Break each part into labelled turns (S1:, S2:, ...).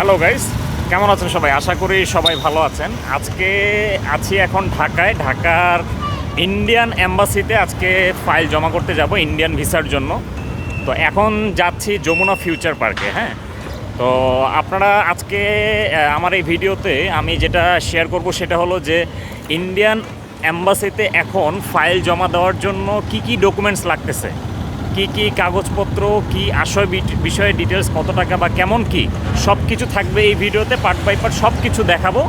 S1: Hello guys কেমন আছেন সবাই? আশা করি সবাই ভালো আছেন। আজকে আছি এখন ঢাকায়। ঢাকার ইন্ডিয়ান অ্যাম্বাসিতে আজকে ফাইল জমা করতে যাব ইন্ডিয়ান ভিসার জন্য। তো এখন যাচ্ছি যমুনা ফিউচার পার্কে হ্যাঁ? তো আপনারা আজকে আমার এই ভিডিওতে আমি যেটা শেয়ার করব সেটা হলো যে ইন্ডিয়ান অ্যাম্বাসিতে এখন ফাইল জমা দেওয়ার জন্য কি কি ডকুমেন্টস লাগতেছে? কি কি কাগজপত্র, কি আশয় বিষয়ে ডিটেলস কত টাকা বা কেমন কি সব কিছু থাকবে এই ভিডিওতে পার্ট বাই পার্ট সব কিছু দেখাবো।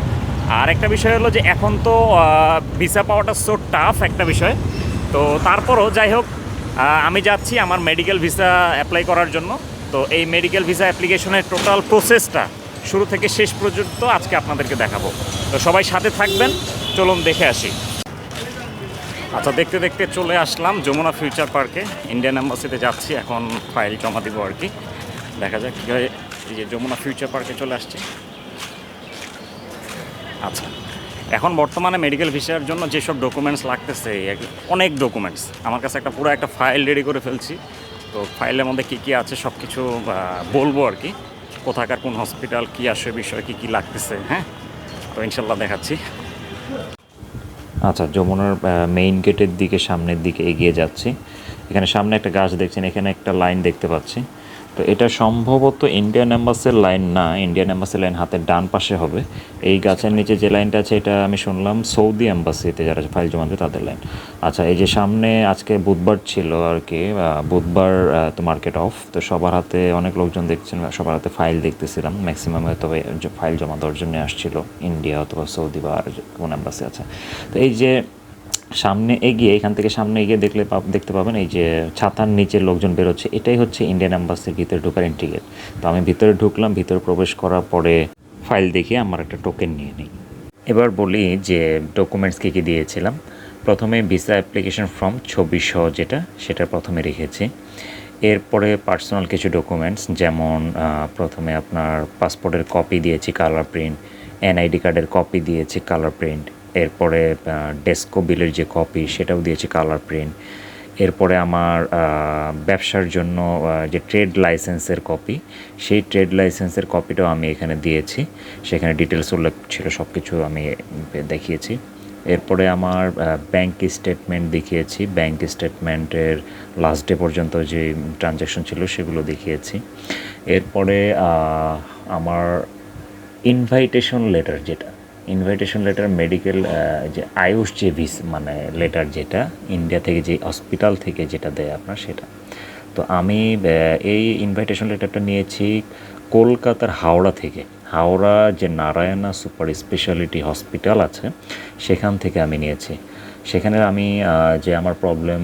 S1: আর একটা বিষয় হলো যে এখন তো ভিসা পাওয়াটা সো টাফ একটা বিষয়। তো তারপরও যাই হোক আমি যাচ্ছি আমার মেডিকেল ভিসা অ্যাপ্লাই করার জন্য। তো এই মেডিকেল ভিসা অ্যাপ্লিকেশনের টোটাল প্রসেসটা শুরু থেকে শেষ পর্যন্ত আজকে আপনাদেরকে দেখাবো। তো সবাই সাথে থাকবেন, চলুন দেখে আসি। আচ্ছা দেখতে দেখতে চলে আসলাম যমুনা ফিউচার পার্কে। ইন্ডিয়ান এম্বাসিতে যাচ্ছি, এখন ফাইল জমা দিব আর কি। দেখা যাক কীভাবে এই যে যমুনা ফিউচার পার্কে চলে আসছি। আচ্ছা এখন বর্তমানে মেডিকেল ভিসার জন্য যেসব ডকুমেন্টস লাগতেছে অনেক ডকুমেন্টস আমার কাছে একটা পুরো একটা ফাইল রেডি করে ফেলছি। তো ফাইলের মধ্যে কী কী আছে সব কিছু বলব আর কি। কোথাকার কোন হসপিটাল কী আসে বিষয়, কী কী লাগতেছে হ্যাঁ? তো ইনশাল্লাহ দেখাচ্ছি।
S2: আচ্ছা যমুনার মেইন গেটের দিকে সামনের দিকে এগিয়ে যাচ্ছি। এখানে সামনে একটা গাছ দেখছেন, এখানে একটা লাইন দেখতে পাচ্ছি। তো এটা সম্ভবত ইন্ডিয়ান অ্যাম্বাসের লাইন না ইন্ডিয়ান অ্যাম্বাসির লাইন হাতের ডান পাশে হবে। এই গাছের নিচে যে লাইনটা আছে, এটা আমি শুনলাম সৌদি অ্যাম্বাসিতে যারা ফাইল জমা দেবে তাদের লাইন আচ্ছা এই যে সামনে আজকে বুধবার ছিল আর কি বুধবার তো মার্কেট অফ তো সবার হাতে অনেক লোকজন দেখছেন, সবার হাতে ফাইল দেখতেছিলাম। ম্যাক্সিমাম হয়তো ফাইল জমা দেওয়ার জন্য আসছিল ইন্ডিয়া অথবা সৌদি বা আর কোন অ্যাম্বাসি আছে। তো এই যে সামনে এগিয়ে, এখান থেকে সামনে এগিয়ে দেখলে দেখতে পাবেন এই যে ছাতার নিচে লোকজন বেরোচ্ছে। এটাই হচ্ছে ইন্ডিয়ান অ্যাম্বাসির ভিতরে ঢোকার এন্ট্রি গেট তো আমি ভিতরে ঢুকলাম, ভিতরে প্রবেশ করার পরে ফাইল দেখে আমার একটা টোকেন নিয়ে নিই। এবার বলি যে ডকুমেন্টস কী কী দিয়েছিলাম। প্রথমে ভিসা অ্যাপ্লিকেশন ফর্ম ছবি সহ যেটা, সেটা প্রথমে রেখেছি। এরপরে পার্সোনাল কিছু ডকুমেন্টস যেমন প্রথমে আপনার পাসপোর্টের কপি দিয়েছি কালার প্রিন্ট এনআইডি কার্ডের কপি দিয়েছি কালার প্রিন্ট এরপরে ডেস্কো বিলের যে কপি সেটাও দিয়েছি কালার প্রিন্ট এরপরে আমার ব্যবসার জন্য যে ট্রেড লাইসেন্সের কপি সেই ট্রেড লাইসেন্সের কপিটাও আমি এখানে দিয়েছি। সেখানে ডিটেলস উল্লেখ ছিল সব কিছু আমি দেখিয়েছি। এরপরে আমার ব্যাংক স্টেটমেন্ট দেখিয়েছি। ব্যাংক স্টেটমেন্টের লাস্ট ডে পর্যন্ত যে ট্রানজ্যাকশন ছিল, সেগুলো দেখিয়েছি। এরপরে আমার ইনভাইটেশন লেটার যেটা ইনভাইটেশন লেটার মেডিকেল যে আয়ুষ যে ভিস মানে লেটার যেটা ইন্ডিয়া থেকে যে হসপিটাল থেকে যেটা দেয় আপনার সেটা। তো আমি এই ইনভাইটেশন লেটারটা নিয়েছি কলকাতার হাওড়া থেকে। হাওড়া যে নারায়ণা সুপার স্পেশালিটি হসপিটাল আছে, সেখান থেকে আমি নিয়েছি। সেখানে আমি যে আমার প্রবলেম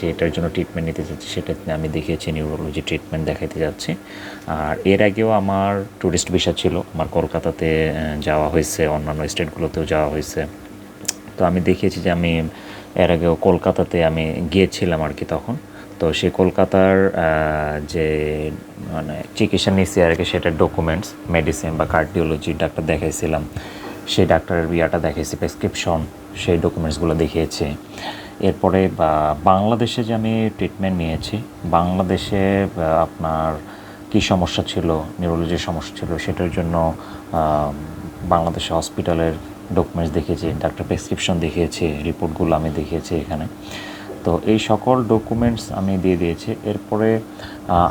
S2: যেটার জন্য ট্রিটমেন্ট নিতে যাচ্ছি সেটা আমি দেখিয়েছি নিউরোলজি ট্রিটমেন্ট দেখাইতে যাচ্ছি। আর এর আগেও আমার ট্যুরিস্ট ভিসা ছিল, আমার কলকাতাতে যাওয়া হয়েছে, অন্যান্য স্টেটগুলোতেও যাওয়া হয়েছে। তো আমি দেখিয়েছি যে আমি, এর আগেও কলকাতাতে আমি গিয়েছিলাম আর কি তখন। তো সেই কলকাতার যে মানে চিকিৎসা নিয়েছি আর কি, সেটার ডকুমেন্টস মেডিসিন বা কার্ডিওলজি ডাক্তার দেখাইছিলাম। সেই ডাক্তারের বিয়াটা দেখাইছি প্রেসক্রিপশন সেই ডকুমেন্টসগুলো দেখিয়েছি। এরপরে বাংলাদেশে যে আমি ট্রিটমেন্ট নিয়েছি, বাংলাদেশে আপনার কী সমস্যা ছিল নিউরোলজির সমস্যা ছিল, সেটার জন্য বাংলাদেশে হসপিটালের ডকুমেন্টস দেখিয়েছি ডাক্তার প্রেসক্রিপশন দেখিয়েছি রিপোর্টগুলো আমি দেখিয়েছি এখানে। তো এই সকল ডকুমেন্টস আমি দিয়ে দিয়েছি। এরপরে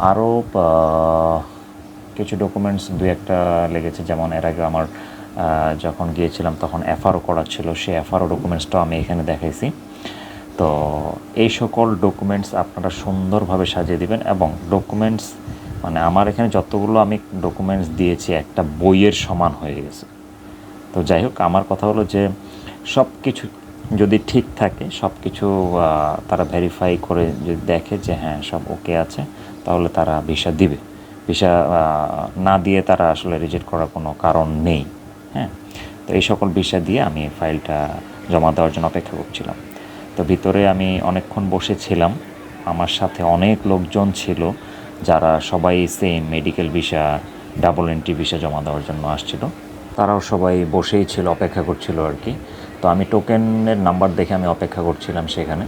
S2: আরও কিছু ডকুমেন্টস দু একটা লেগেছে, যেমন এর আগে আমার যখন গিয়েছিলাম, তখন এফআরও করা ছিল। সেই এফআরও ডকুমেন্টসটাও আমি এখানে দেখাইছি। তো এই সকল ডকুমেন্টস আপনারা সুন্দরভাবে সাজিয়ে দিবেন এবং ডকুমেন্টস মানে আমার এখানে যতগুলো আমি ডকুমেন্টস দিয়েছি, একটা বইয়ের সমান হয়ে গেছে। তো যাই হোক, আমার কথা হলো যে সব কিছু যদি ঠিক থাকে সব কিছু তারা ভেরিফাই করে যদি দেখে যে হ্যাঁ সব ওকে আছে, তাহলে তারা ভিসা দিবে। ভিসা না দিয়ে তারা আসলে রিজেক্ট করার কোনো কারণ নেই। হ্যাঁ তো এই সকল বিষয় দিয়ে আমি ফাইলটা জমা দেওয়ার জন্য অপেক্ষা করছিলাম। তো ভিতরে আমি অনেকক্ষণ বসেছিলাম। আমার সাথে অনেক লোকজন ছিল যারা সবাই same medical visa double entry visa জমা দেওয়ার জন্য আসছিল। তারাও সবাই বসেই ছিল, অপেক্ষা করছিল আর কি। তো আমি টোকেনের নাম্বার দেখে আমি অপেক্ষা করছিলাম সেখানে।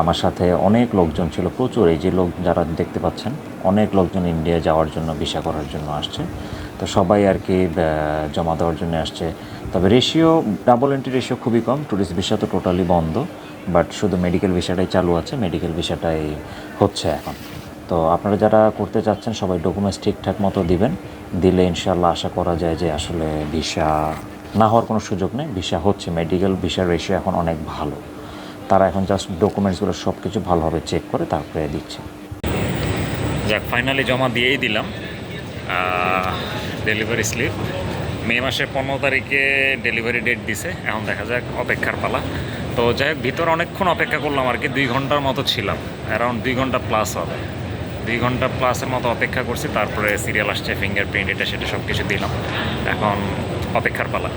S2: আমার সাথে অনেক লোকজন ছিল, প্রচুর। এই যে লোক যারা দেখতে পাচ্ছেন, অনেক লোকজন ইন্ডিয়া যাওয়ার জন্য ভিসা করার জন্য আসছে। তো সবাই আর কি জমা দেওয়ার জন্য আসছে। তবে রেশিও ডাবল এন্ট্রি রেশিও খুবই কম। ট্যুরিস্ট ভিসা তো টোটালি বন্ধ বাট শুধু মেডিকেল ভিসাটাই চালু আছে মেডিকেল ভিসাটাই হচ্ছে এখন। তো আপনারা যারা করতে চাচ্ছেন, সবাই ডকুমেন্টস ঠিকঠাক মতো দিবেন। দিলে ইনশাল্লাহ আশা করা যায় যে আসলে ভিসা না হওয়ার কোনো সুযোগ নেই। ভিসা হচ্ছে মেডিকেল ভিসার রেশিও এখন অনেক ভালো। তারা এখন জাস্ট ডকুমেন্টসগুলো সব কিছু ভালোভাবে চেক করে, তারপরে দিচ্ছে।
S1: যাক ফাইনালি জমা দিয়েই দিলাম। ডেলিভারি স্লিপ মে মাসের পনেরো তারিখে ডেলিভারি ডেট দিছে। এখন দেখা যাক, অপেক্ষার পালা। তো যাই হোক, ভিতরে অনেকক্ষণ অপেক্ষা করলাম আর কি। দুই ঘণ্টার মতো ছিলাম। অ্যারাউন্ড দুই ঘণ্টা প্লাস হবে। দুই ঘণ্টা প্লাসের মতো অপেক্ষা করছি। তারপরে সিরিয়াল আসছে ফিঙ্গারপ্রিন্ট এটা সেটা সব কিছু দিলাম। এখন অপেক্ষার পালা।